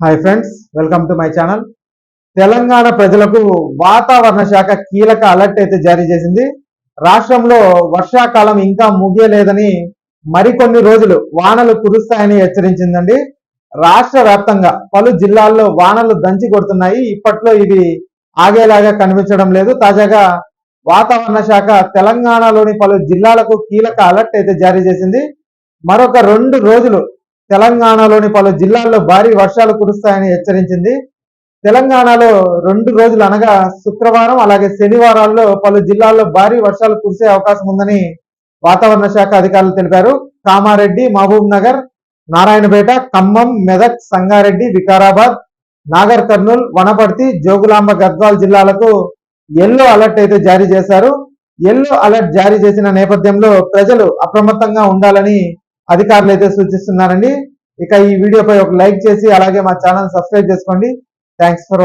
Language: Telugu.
Hi friends welcome to my channel Telangana ప్రజలకు వాతావరణ శాఖ కీలక అలర్ట్ అయితే జారీ చేసింది. రాష్ట్రంలో వర్షాకాలం ఇంకా ముగియలేదని మరికొన్ని రోజులు వానలు కురుస్తాయని హెచ్చరించిందండి. రాష్ట్ర వ్యాప్తంగా పలు జిల్లాల్లో వానలు దంచి కొడుతున్నాయి. ఇప్పట్లో ఇవి ఆగేలాగా కనిపించడం లేదు. తాజాగా వాతావరణ శాఖ తెలంగాణలోని పలు జిల్లాలకు కీలక అలర్ట్ అయితే జారీ చేసింది. మరొక రెండు రోజులు తెలంగాణలోని పలు జిల్లాల్లో భారీ వర్షాలు కురుస్తాయని హెచ్చరించింది. తెలంగాణలో రెండు రోజులు అనగా శుక్రవారం అలాగే శనివారాల్లో పలు జిల్లాల్లో భారీ వర్షాలు కురిసే అవకాశం ఉందని వాతావరణ శాఖ అధికారులు తెలిపారు. కామారెడ్డి మహబూబ్ నగర్ నారాయణపేట ఖమ్మం మెదక్ సంగారెడ్డి వికారాబాద్ నాగర్ కర్నూల్ వనపర్తి జోగులాంబ గద్వాల్ జిల్లాలకు ఎల్లో అలర్ట్ అయితే జారీ చేశారు. ఎల్లో అలర్ట్ జారీ చేసిన నేపథ్యంలో ప్రజలు అప్రమత్తంగా ఉండాలని అధికారులు అయితే సూచిస్తున్నారండి ఇక ఈ వీడియోపై ఒక లైక్ చేసి అలాగే మా ఛానల్ సబ్స్క్రైబ్ చేసుకోండి. Thanks for